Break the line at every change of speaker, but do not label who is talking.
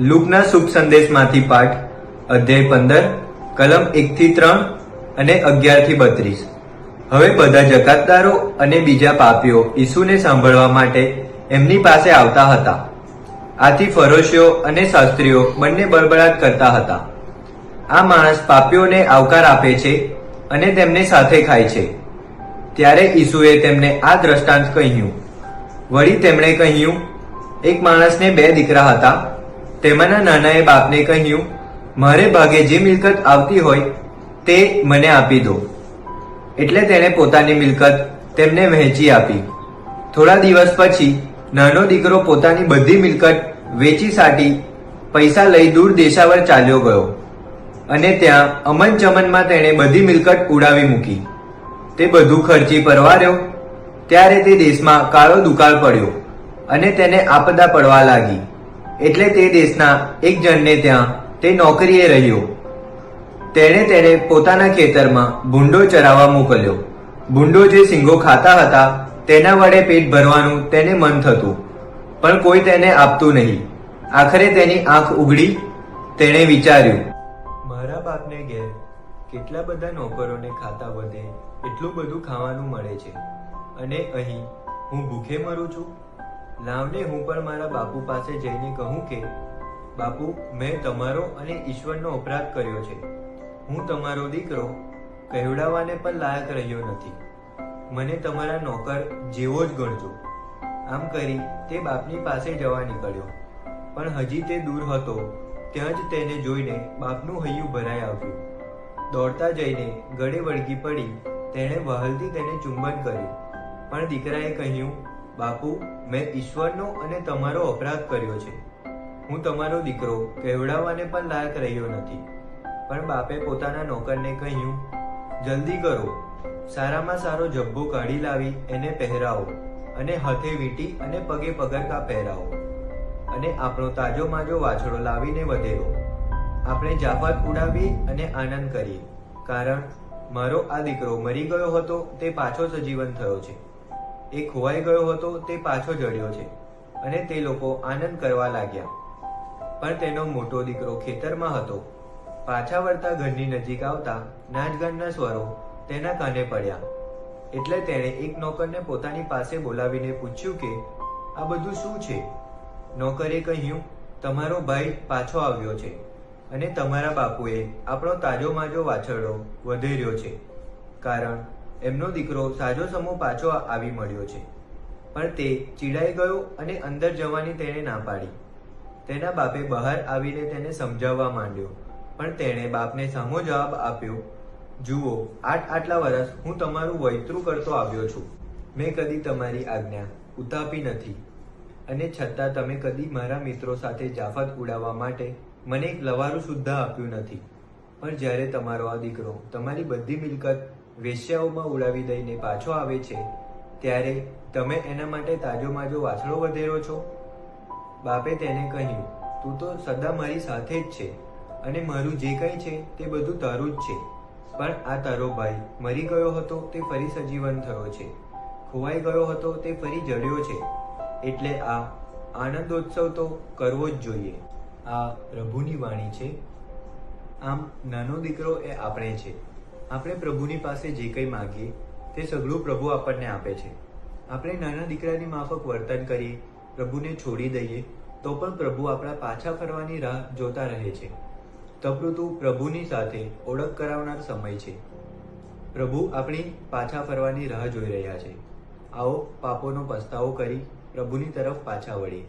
લુકના શુભ સંદેશમાંથી પાઠ, અધ્યાય પંદર, કલમ એકથી ત્રણ અને અગિયારથી બત્રીસ. હવે બધા જકાતદારો અને બીજા પાપીઓ ઈસુને સાંભળવા માટે એમની પાસે આવતા હતા. આથી ફરોશીઓ અને શાસ્ત્રીઓ બંને બળબડાટ કરતા હતા. આ માણસ પાપીઓને આવકાર આપે છે અને તેમને સાથે ખાય છે. ત્યારે ઈસુએ તેમને આ દ્રષ્ટાંત કહ્યું. વળી તેમણે કહ્યું, એક માણસને બે દીકરા હતા. તેમાંના નાનાએ બાપને કહ્યું, મારે ભાગે જે મિલકત આવતી હોય તે મને આપી દો. એટલે તેણે પોતાની મિલકત તેમને વહેંચી આપી. થોડા દિવસ પછી નાનો દીકરો પોતાની બધી મિલકત વેચી સાટી પૈસા લઈ દૂર દેશાવર ચાલ્યો ગયો અને ત્યાં અમન ચમનમાં તેણે બધી મિલકત ઉડાવી મૂકી. તે બધું ખર્ચી પરવાર્યો. ત્યારે તે દેશમાં કાળો દુકાળ પડ્યો અને તેને આપદા પડવા લાગી. એટલે તે દેશના એક જણને ત્યાં તે નોકરીએ રહ્યો. તેણે તેને પોતાના ખેતરમાં ભૂંડો ચરાવવા મોકલ્યો. ભૂંડો જે સિંગો ખાતા હતા, તેના વડે પેટ ભરવાનું તેને મન થતું, પણ કોઈ તેને આપતું નહીં. આખરે તેની આંખ ઉઘડી તેણે વિચાર્યું, મારા બાપને ઘેર કેટલા બધા નોકરોને ખાતા વધે એટલું બધું ખાવાનું મળે છે. અને અહીં હું ભૂખે મરું છું? લાવને હું પણ મારા બાપુ પાસે જઈને કહું કે, બાપુ, મેં તમારો અને ઈશ્વરનો અપરાધ કર્યો છે. હું તમારો દીકરો કહેવડાવવાને પણ લાયક રહ્યો નથી. મને તમારા નોકર જેવો જ ગણજો. આમ કરી તે બાપની પાસે જવા નીકળ્યો. પણ હજી તે દૂર હતો, ત્યાં જ તેને જોઈને બાપનું હૈયું ભરાઈ આવ્યું. દોડતા જઈને ગળે વળગી પડી, તેણે વહલથી તેને ચુંબન કર્યું. પણ દીકરાએ કહ્યું બાપુ, મેં ઈશ્વરનો અને તમારો અપરાધ કર્યો છે. હું તમારો દીકરો કહેવડાવવાને પણ લાયક રહ્યો નથી. પણ બાપે પોતાના નોકરને કહ્યું, જલ્દી કરો. સારામાં સારો જબ્બો કાઢી લાવી, એને પહેરાવો અને હાથે વીંટી અને પગે પગરકા પહેરાવો અને આપણો તાજો માજો વાછડો લાવીને વધેરો આપણે જાફત ઉડાવી અને આનંદ કરીએ. કારણ, મારો આ દીકરો મરી ગયો હતો, તે પાછો સજીવન થયો છે. એ ખોવાઈ ગયો હતો તે પાછો જડ્યો છે અને તે લોકો આનંદ કરવા લાગ્યા. પણ તેનો મોટો દીકરો ખેતરમાં હતો. પાછા વળતા ઘરની નજીક આવતા નાચગાનના સ્વરો તેના કાને પડ્યા. એટલે તેણે એક નોકરને પોતાની પાસે બોલાવીને પૂછ્યું કે, આ બધું શું છે? નોકરે કહ્યું, તમારો ભાઈ પાછો આવ્યો છે અને તમારા બાપુએ આપણો તાજો માજો વાછરડો વધેર્યો છે. કારણ એમનો દીકરો સાજો સમો પાછો આવી મળ્યો છે. પણ તે ચીડાઈ ગયો અને અંદર જવાની તેણે ના પાડી. તેના બાપે બહાર આવીને તેને સમજાવવા માંડ્યો, પણ તેણે બાપને સામો જવાબ આપ્યો, જુઓ આઠ આટલા વર્ષ હું તમારું વૈતરું કરતો આવ્યો છું. મેં કદી તમારી આજ્ઞા ઉતાપી નથી. અને છતાં તમે કદી મારા મિત્રો સાથે જાફત ઉડાવવા માટે મને એક લવારું સુદ્ધા આપ્યું નથી. પણ જ્યારે તમારો આ દીકરો તમારી બધી મિલકત વેશ્યાઓમાં ઉડાવી દઈને પાછો આવે છે, ત્યારે તમે એના માટે તાજો માજો વાછડો વધેરો છો? બાપે તેને કહ્યું, તું તો સદા મારી સાથે જ છે અને મારું જે કંઈ છે તે બધું તારું જ છે. પણ આ તારો ભાઈ મરી ગયો હતો તે ફરી સજીવન થયો છે. ખોવાઈ ગયો હતો તે ફરી જડ્યો છે. એટલે આ આનંદોત્સવ તો કરવો જ જોઈએ. આ પ્રભુની વાણી છે. આમ નાનો દીકરો એ આપણે છે. આપણે પ્રભુની પાસે જે કંઈ માગીએ, તે સઘળું પ્રભુ આપણને આપે છે. આપણે નાના દીકરાની માફક વર્તન કરીએ, પ્રભુને છોડી દઈએ, તો પણ પ્રભુ આપણા પાછા ફરવાની રાહ જોતા રહે છે. તપૃતુ પ્રભુની સાથે ઓળખ કરાવનાર સમય છે. પ્રભુ આપણી પાછા ફરવાની રાહ જોઈ રહ્યા છે. આવો પાપોનો પસ્તાવો કરી પ્રભુની તરફ પાછા વળીએ.